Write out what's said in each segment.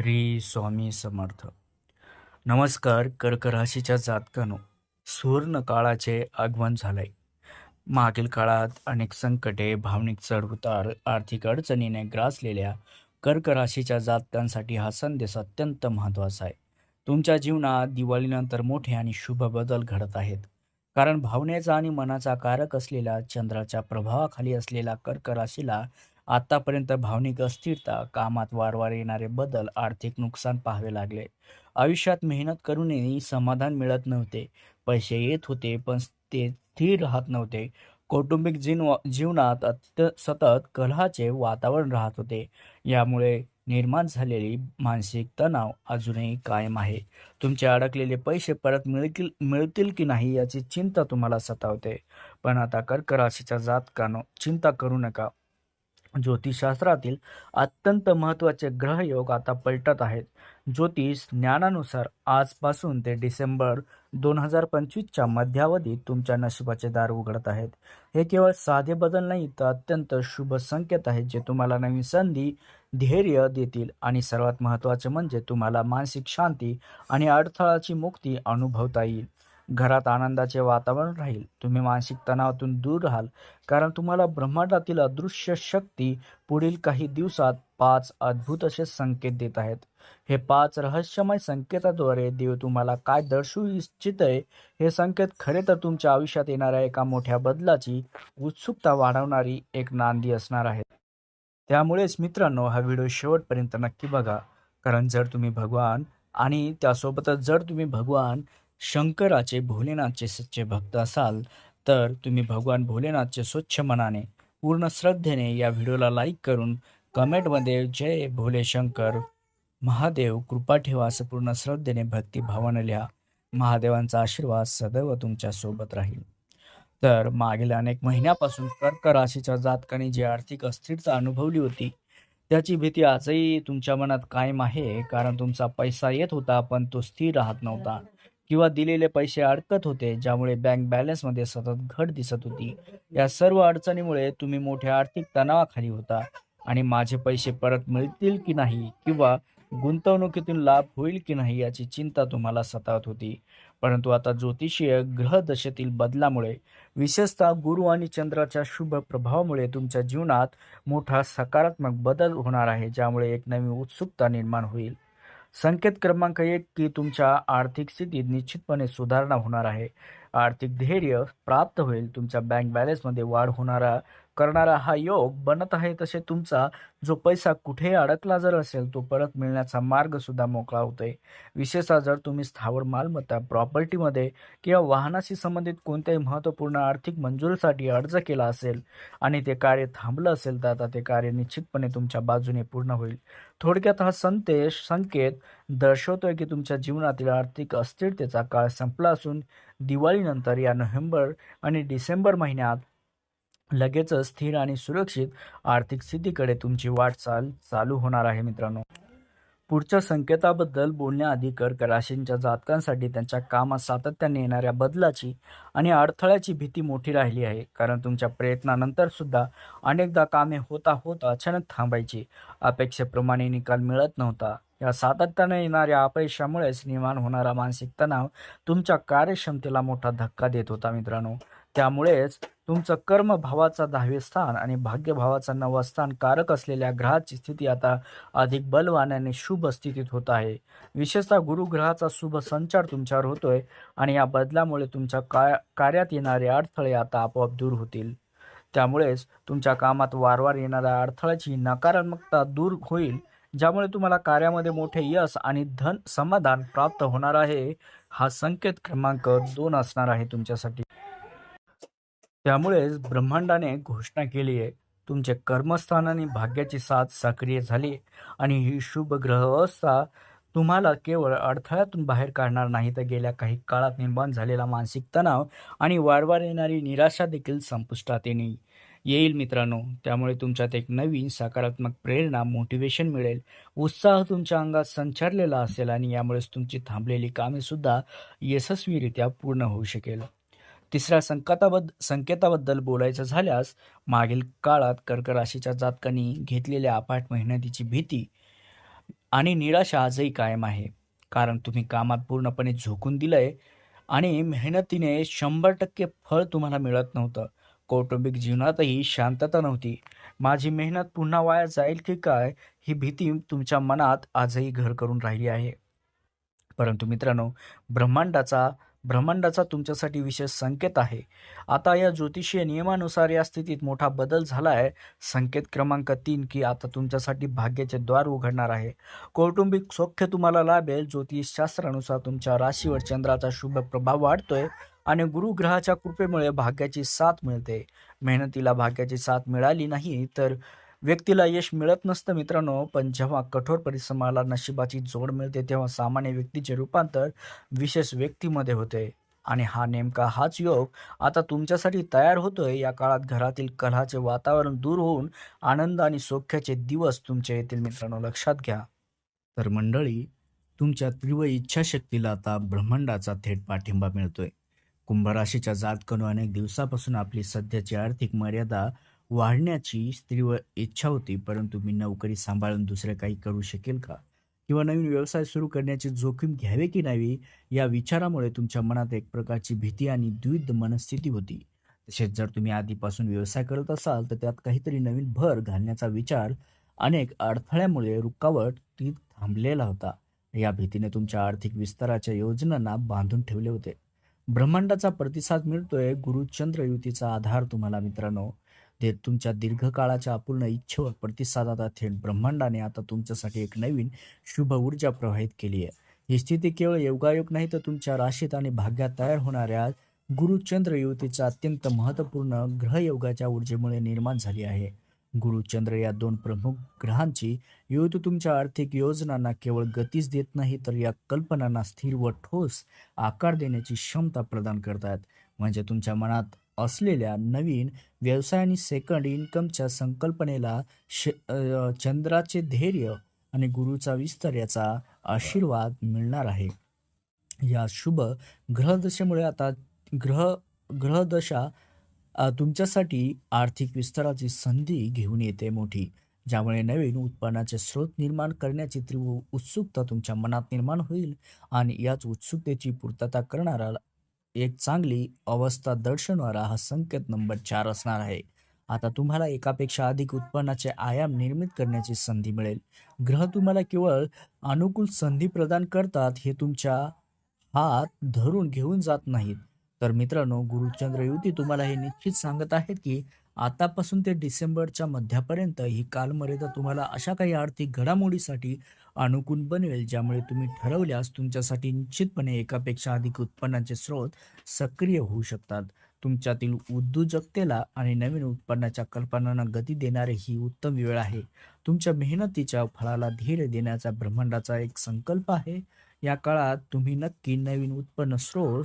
श्री स्वामी समर्थ. नमस्कार कर्क राशीच्या जातकानो. सुवर्ण काळाचे आगमन झालंय. मागील काळात अनेक संकटे भावनिक चढउतार आर्थिक अडचणीने ग्रासलेल्या कर्क राशीच्या जातकांसाठी हा संदेश अत्यंत महत्त्वाचा आहे. तुमच्या जीवनात दिवाळीनंतर मोठे आणि शुभ बदल घडत आहेत. कारण भावनेचा आणि मनाचा कारक असलेला चंद्राच्या प्रभावाखाली असलेला कर्क राशीला आतापर्यंत भावनिक अस्थिरता कामात वारंवार येणारे बदल आर्थिक नुकसान पाहावे लागले. आयुष्यात मेहनत करूनही समाधान मिळत नव्हते. पैसे येत होते पण ते स्थिर राहत नव्हते. कौटुंबिक जीव जीवनात अत्य सतत कलहाचे वातावरण राहत होते. यामुळे निर्माण झालेली मानसिक तणाव अजूनही कायम आहे. तुमचे अडकलेले पैसे परत मिळतील मिळतील की नाही याची चिंता तुम्हाला सतावते. पण आता कर्क राशीच्या जातकानं चिंता करू नका. ज्योतिषशास्त्रातील अत्यंत महत्त्वाचे ग्रहयोग आता पलटत आहेत. ज्योतिष ज्ञानानुसार आजपासून ते डिसेंबर दोन हजार पंचवीसच्या मध्यावधीत तुमच्या नशिबाचे दार उघडत आहेत. हे केवळ साधे बदल नाही तर अत्यंत शुभ संकेत आहेत जे तुम्हाला नवीन संधी धैर्य देतील आणि सर्वात महत्त्वाचे म्हणजे तुम्हाला मानसिक शांती आणि अडथळाची मुक्ती अनुभवता येईल. घरात आनंदाचे वातावरण राहील. तुम्ही मानसिक तणावातून दूर राहाल. कारण तुम्हाला ब्रह्मांडातील अदृश्य शक्ती पुढील काही दिवसात पाच अद्भुत असे संकेत देत आहेत. हे पाच रहस्यमय संकेताद्वारे देव तुम्हाला काय दर्शवू इच्छित आहे हे संकेत खरे तर तुमच्या आयुष्यात येणाऱ्या एका मोठ्या बदलाची उत्सुकता वाढवणारी एक नांदी असणार आहे. त्यामुळेच मित्रांनो हा व्हिडिओ शेवटपर्यंत नक्की बघा. कारण जर तुम्ही भगवान आणि त्यासोबतच जर तुम्ही भगवान शंकराचे भोलेनाथचे सच्चे भक्त असाल तर तुम्ही भगवान भोलेनाथचे स्वच्छ मनाने पूर्ण श्रद्धेने या व्हिडिओला लाईक करून कमेंटमध्ये जय भोले शंकर महादेव कृपा ठेवा असं पूर्ण श्रद्धेने भक्तिभावानं लिहा. महादेवांचा आशीर्वाद सदैव तुमच्यासोबत राहील. तर मागील अनेक महिन्यापासून कर्क राशीच्या जातकाने जी आर्थिक अस्थिरता अनुभवली होती त्याची भीती आजही तुमच्या मनात कायम आहे कारण तुमचा पैसा येत होता पण तो स्थिर राहत नव्हता. किंवा दिलेले पैसे अडकत होते ज्यामुळे बँक बॅलन्समध्ये सतत घट दिसत होती. या सर्व अडचणीमुळे तुम्ही मोठ्या आर्थिक तणावाखाली होता आणि माझे पैसे परत मिळतील की नाही किंवा गुंतवणुकीतून लाभ होईल की नाही याची चिंता तुम्हाला सतावत होती. परंतु आता ज्योतिषीय ग्रहदशेतील बदलामुळे विशेषतः गुरु आणि चंद्राच्या शुभ प्रभावामुळे तुमच्या जीवनात मोठा सकारात्मक बदल होणार आहे ज्यामुळे एक नवी उत्सुकता निर्माण होईल. संकेत क्रमांक एक की तुमच्या आर्थिक स्थितीत निश्चितपणे सुधारणा होणार आहे. आर्थिक धैर्य प्राप्त होईल तुमच्या बँक बॅलन्समध्ये वाढ होणारा करणारा हा योग बनत आहे तसे तुमचा जो पैसा कुठे अडकला जर असेल तो परत मिळण्याचा मार्ग सुद्धा मोकळा होतोय. विशेषतः जर तुम्ही स्थावर मालमत्ता प्रॉपर्टीमध्ये किंवा वाहनाशी संबंधित कोणत्याही महत्त्वपूर्ण आर्थिक मंजुरीसाठी अर्ज केला असेल आणि ते कार्य थांबलं असेल तर आता ते कार्य निश्चितपणे तुमच्या बाजूने पूर्ण होईल. थोडक्यात हा संदेश संकेत दर्शवतोय की तुमच्या जीवनातील आर्थिक अस्थिरतेचा काळ संपला असून दिवाळीनंतर या नोव्हेंबर आणि डिसेंबर महिन्यात लगेचच स्थिर आणि सुरक्षित आर्थिक स्थितीकडे तुमची वाटचाल चालू होणार आहे मित्रांनो. पुढच्या संकेताबद्दल बोलण्याआधी कर्क राशींच्या जातकांसाठी त्यांच्या कामात सातत्याने येणाऱ्या बदलाची आणि अडथळ्याची भीती मोठी राहिली आहे. कारण तुमच्या प्रयत्नानंतर सुद्धा अनेकदा कामे होता होता अचानक थांबायची. अपेक्षेप्रमाणे निकाल मिळत नव्हता. या सातत्याने येणाऱ्या अपयशामुळेच निर्माण होणारा मानसिक तणाव तुमच्या कार्यक्षमतेला मोठा धक्का देत होता मित्रांनो. त्यामुळेच तुमचं कर्मभावाचा दहावे स्थान आणि भाग्यभावाचा नववा स्थान कारक असलेल्या ग्रहाची स्थिती आता अधिक बलवान आणि शुभ स्थितीत होत आहे. विशेषतः गुरुग्रहाचा शुभ संचार तुमच्यावर होतोय आणि या बदलामुळे तुमच्या का कार्यात येणारे अडथळे आता आपोआप दूर होतील. त्यामुळेच तुमच्या कामात वारंवार येणाऱ्या अडथळ्याची नकारात्मकता दूर होईल ज्यामुळे तुम्हाला कार्यामध्ये मोठे यश आणि धन समाधान प्राप्त होणार आहे हा संकेत क्रमांक दोन असणार आहे तुमच्यासाठी. त्यामुळेच ब्रह्मांडाने घोषणा केली आहे तुमचे कर्मस्थान आणि भाग्याची साथ सक्रिय झाली आणि ही शुभ ग्रह अवस्था तुम्हाला केवळ अडथळ्यातून बाहेर काढणार नाही तर गेल्या काही काळात निर्माण झालेला मानसिक तणाव आणि वारंवार येणारी निराशा देखील संपुष्टात येणे येईल मित्रांनो. त्यामुळे तुमच्यात एक नवीन सकारात्मक प्रेरणा मोटिवेशन मिळेल. उत्साह तुमच्या अंगात संचारलेला असेल आणि यामुळेच तुमची थांबलेली कामेसुद्धा यशस्वीरित्या पूर्ण होऊ शकेल. तिसऱ्या संकाताबद्द संकेताबद्दल बोलायचं झाल्यास मागील काळात कर्क राशीच्या जातकांनी घेतलेल्या अपाट मेहनतीची भीती आणि निराशा आजही कायम आहे. कारण तुम्ही कामात पूर्णपणे झोकून दिलंय आणि मेहनतीने शंभर टक्के फळ तुम्हाला मिळत नव्हतं. कौटुंबिक जीवनातही शांतता नव्हती. माझी मेहनत पुन्हा वाया जाईल की काय ही भीती तुमच्या मनात आजही घर करून राहिली आहे. परंतु मित्रांनो ब्रह्मांडाचा ब्रह्मांडाचा तुमच्यासाठी विशेष संकेत आहे. आता या ज्योतिषीय नियमानुसार या स्थितीत मोठा बदल झाला आहे संकेत क्रमांक तीन की आता तुमच्यासाठी भाग्याचे द्वार उघडणार आहे. कौटुंबिक सौख्य तुम्हाला लाभेल. ज्योतिषशास्त्रानुसार तुमच्या राशीवर चंद्राचा शुभ प्रभाव वाढतोय. आणि गुरुग्रहाच्या कृपेमुळे भाग्याची साथ मिळते. मेहनतीला भाग्याची साथ मिळाली नाही तर व्यक्तीला यश मिळत नसतं मित्रांनो. पण जेव्हा कठोर परिश्रमाला नशिबाची जोड मिळते तेव्हा सामान्य व्यक्तीचे रूपांतर विशेष व्यक्तीमध्ये होते. आणि हा नेमका हाच योग आता तुमच्यासाठी तयार होतोय. या काळात घरातील कलाचे वातावरण दूर होऊन आनंद आणि सौख्याचे दिवस तुमच्या येतील मित्रांनो. लक्षात घ्या. तर मंडळी तुमच्या तीव्र इच्छाशक्तीला आता ब्रह्मांडाचा थेट पाठिंबा मिळतोय. कुंभराशीच्या जातकनु अनेक दिवसापासून आपली सध्याची आर्थिक मर्यादा वाढण्याची स्त्रीवर इच्छा होती परंतु मी नोकरी सांभाळून दुसरे काही करू शकेल का? किंवा नवीन व्यवसाय सुरू करण्याची जोखीम घ्यावे की नाही या विचारामुळे तुमच्या मनात एक प्रकारची भीती आणि द्विध मनस्थिती होती. तसेच जर तुम्ही आधीपासून व्यवसाय करत असाल तर त्यात काहीतरी नवीन भर घालण्याचा विचार अनेक अडथळ्यामुळे रुकावट ती थांबलेला होता. या भीतीने तुमच्या आर्थिक विस्ताराच्या योजनांना बांधून ठेवले होते. ब्रह्मांडाचा प्रतिसाद मिळतोय गुरुचंद्र युतीचा आधार तुम्हाला मित्रांनो. दे तुमच्या दीर्घकाळाच्या अपूर्ण इच्छेवर प्रतिसाद आता थेट ब्रह्मांडाने आता तुमच्यासाठी एक नवीन शुभ ऊर्जा प्रवाहित केली आहे ही स्थिती केवळ योगायोग नाही तर तुमच्या राशीत आणि भाग्यात तयार होणाऱ्या गुरुचंद्र युतीचा अत्यंत महत्त्वपूर्ण ग्रहयोगाच्या ऊर्जेमुळे निर्माण झाली आहे. गुरुचंद्र या दोन प्रमुख ग्रहांची युद्ध तुमच्या आर्थिक योजनांना केवळ गतीच देत नाही तर या कल्पनांना स्थिर व ठोस आकार देण्याची क्षमता प्रदान करतात. म्हणजे तुमच्या मनात असलेल्या नवीन व्यवसाय आणि सेकंड इन्कमच्या संकल्पनेला श चंद्राचे धैर्य आणि गुरुचा विस्तार याचा आशीर्वाद मिळणार आहे. या शुभ ग्रहदशेमुळे आता ग्रह ग्रहदशा तुमच्यासाठी आर्थिक विस्ताराची संधी घेऊन येते मोठी. ज्यामुळे नवीन उत्पन्नाचे स्रोत निर्माण करण्याची तीव्र उत्सुकता तुमच्या मनात निर्माण होईल आणि याच उत्सुकतेची पूर्तता करणारा एक चांगली अवस्था दर्शवणारा हा संकेत नंबर चार असणार आहे. आता तुम्हाला एकापेक्षा अधिक उत्पन्नाचे आयाम निर्मित करण्याची संधी मिळेल. ग्रह तुम्हाला केवळ अनुकूल संधी प्रदान करतात हे तुमच्या हात धरून घेऊन जात नाहीत. तर मित्रांनो गुरुचंद्र युती तुम्हाला हे निश्चित सांगत आहेत की आतापासून ते डिसेंबरच्या मध्यापर्यंत ही कालमर्यादा तुम्हाला अशा काही आर्थिक घडामोडीसाठी अनुकूल बनवेल ज्यामुळे तुम्ही ठरवल्यास तुमच्यासाठी निश्चितपणे एकापेक्षा अधिक उत्पन्नाचे स्रोत सक्रिय होऊ शकतात. तुमच्यातील उद्योजकतेला आणि नवीन उत्पन्नाच्या कल्पनांना गती देणारी ही उत्तम वेळ आहे. तुमच्या मेहनतीच्या फळाला धीर देण्याचा ब्रह्मांडाचा एक संकल्प आहे. या काळात तुम्ही नक्की नवीन उत्पन्न स्रोत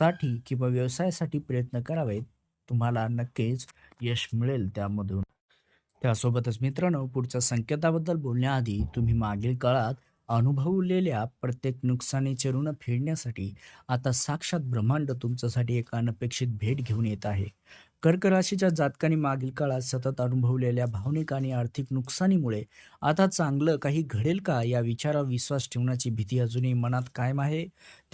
साठी किंवा व्यवसायासाठी प्रयत्न करावेत तुम्हाला नक्कीच यश मिळेल त्यामधून. त्यासोबतच मित्रांनो पुढच्या संकेताबद्दल बोलण्याआधी तुम्ही मागील काळात अनुभवलेल्या प्रत्येक नुकसानीचे ऋण फेडण्यासाठी आता साक्षात ब्रह्मांड तुमच्यासाठी एक अनपेक्षित भेट घेऊन येत आहे. कर्क राशीच्या जातकाने मागील काळात सतत अनुभवलेल्या भावनिक आणि आर्थिक नुकसानीमुळे आता चांगलं काही घडेल का या विचारावर विश्वास ठेवण्याची भीती अजूनही मनात कायम आहे?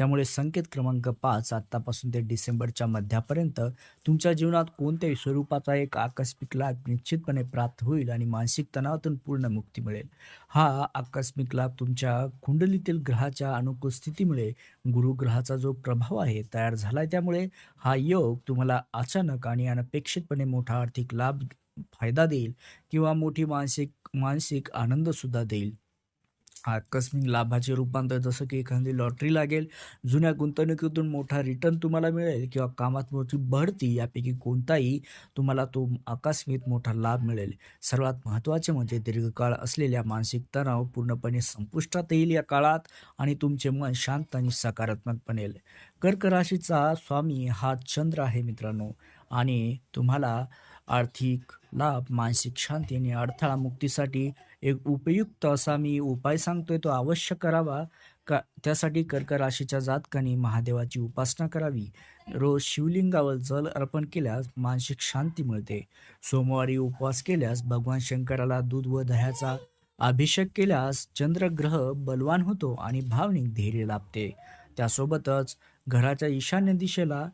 त्यामुळे संकेत क्रमांक पाच आत्तापासून ते डिसेंबरच्या मध्यापर्यंत तुमच्या जीवनात कोणत्याही स्वरूपाचा एक आकस्मिक लाभ निश्चितपणे प्राप्त होईल आणि मानसिक तणावातून पूर्ण मुक्ती मिळेल. हा आकस्मिक लाभ तुमच्या कुंडलीतील ग्रहाच्या अनुकूल स्थितीमुळे गुरुग्रहाचा जो प्रभाव आहे तयार झाला आहे त्यामुळे हा योग तुम्हाला अचानक आणि अनपेक्षितपणे मोठा आर्थिक लाभ फायदा देईल किंवा मोठी मानसिक मानसिक आनंदसुद्धा देईल. आकस्मिक लाभाचे रूपांतर जसं की एखादी लॉटरी लागेल जुन्या गुंतवणुकीतून मोठा रिटर्न तुम्हाला मिळेल किंवा कामात मोठी बढती यापैकी कोणताही तुम्हाला तो आकस्मिक मोठा लाभ मिळेल. सर्वात महत्त्वाचे म्हणजे दीर्घकाळ असलेल्या मानसिक तणाव पूर्णपणे संपुष्टात येईल या काळात आणि तुमचे मन शांत आणि सकारात्मक बनेल. कर्क राशीचा स्वामी हा चंद्र आहे मित्रांनो. आणि तुम्हाला आर्थिक लाभ मानसिक शांती आणि अडथळा मुक्तीसाठी एक उपयुक्त असा मी उपाय सांगतोय तो अवश्य करावा. का त्यासाठी कर्क राशीच्या जातकाने महादेवाची उपासना करावी. रोज शिवलिंगावर जल अर्पण केल्यास मानसिक शांती मिळते. सोमवारी उपवास केल्यास भगवान शंकराला दूध व दह्याचा अभिषेक केल्यास चंद्रग्रह बलवान होतो आणि भावनिक धैर्य लाभते. त्यासोबतच घराच्या ईशान्य दिशेला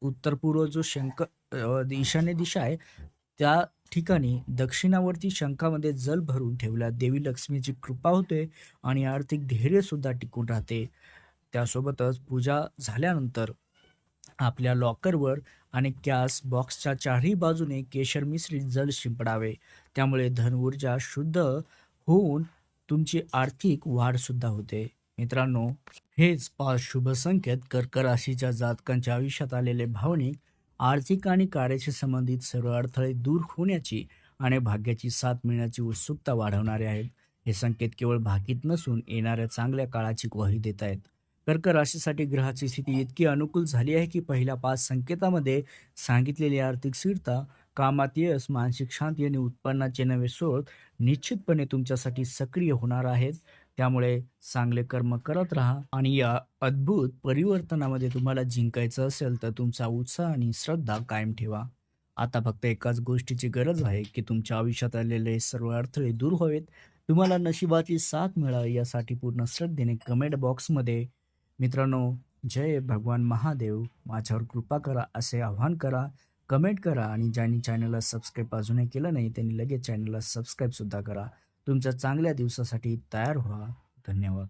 उत्तर पूर्व जो शंकर ईशान्य दिशा आहे. त्या ठिकाणी दक्षिणावरती शंखामध्ये जल भरून ठेवल्या देवी लक्ष्मीची कृपा होते आणि आर्थिक धैर्यसुद्धा टिकून राहते. त्यासोबतच पूजा झाल्यानंतर आपल्या लॉकरवर आणि कॅस बॉक्सच्या चारही बाजूने केशर मिश्रित जल शिंपडावे. त्यामुळे धन ऊर्जा शुद्ध होऊन तुमची आर्थिक वाढ सुद्धा होते. मित्रांनो हेच पाच शुभ संकेत कर्क राशीच्या जातकांच्या आयुष्यात आलेले भावनिक आर्थिक आणि कार्याशी संबंधित सर्व अडथळे दूर होण्याची आणि भाग्याची साथ मिळण्याची उत्सुकता वाढवणारे आहेत. हे संकेत केवळ भाकीत नसून येणाऱ्या चांगल्या काळाची ग्वाही देत आहेत. कर्क राशीसाठी ग्रहाची स्थिती इतकी अनुकूल झाली आहे की पहिल्या पाच संकेतामध्ये सांगितलेली आर्थिक स्थिरता कामात यश मानसिक शांती आणि उत्पन्नाचे नवे स्रोत निश्चितपणे तुमच्यासाठी सक्रिय होणार आहेत. त्यामुळे चांगले कर्म करत राहा. आणि या अद्भुत परिवर्तनामध्ये तुम्हाला जिंकायचं असेल तर तुमचा उत्साह आणि श्रद्धा कायम ठेवा. आता फक्त एकाच गोष्टीची गरज आहे की तुमच्या आयुष्यात आलेले सर्व अडथळे दूर व्हावेत. तुम्हाला नशिबाची साथ मिळावी यासाठी पूर्ण श्रद्धेने कमेंट बॉक्समध्ये मित्रांनो जय भगवान महादेव. माझ्यावर कृपा करा असे आवाहन करा. कमेंट करा आणि ज्यांनी चॅनलला सबस्क्राईब अजूनही केलं नाही त्यांनी लगेच चॅनलला सबस्क्राईबसुद्धा करा. तुमच्या चांगल्या दिवसासाठी तयार व्हा. धन्यवाद.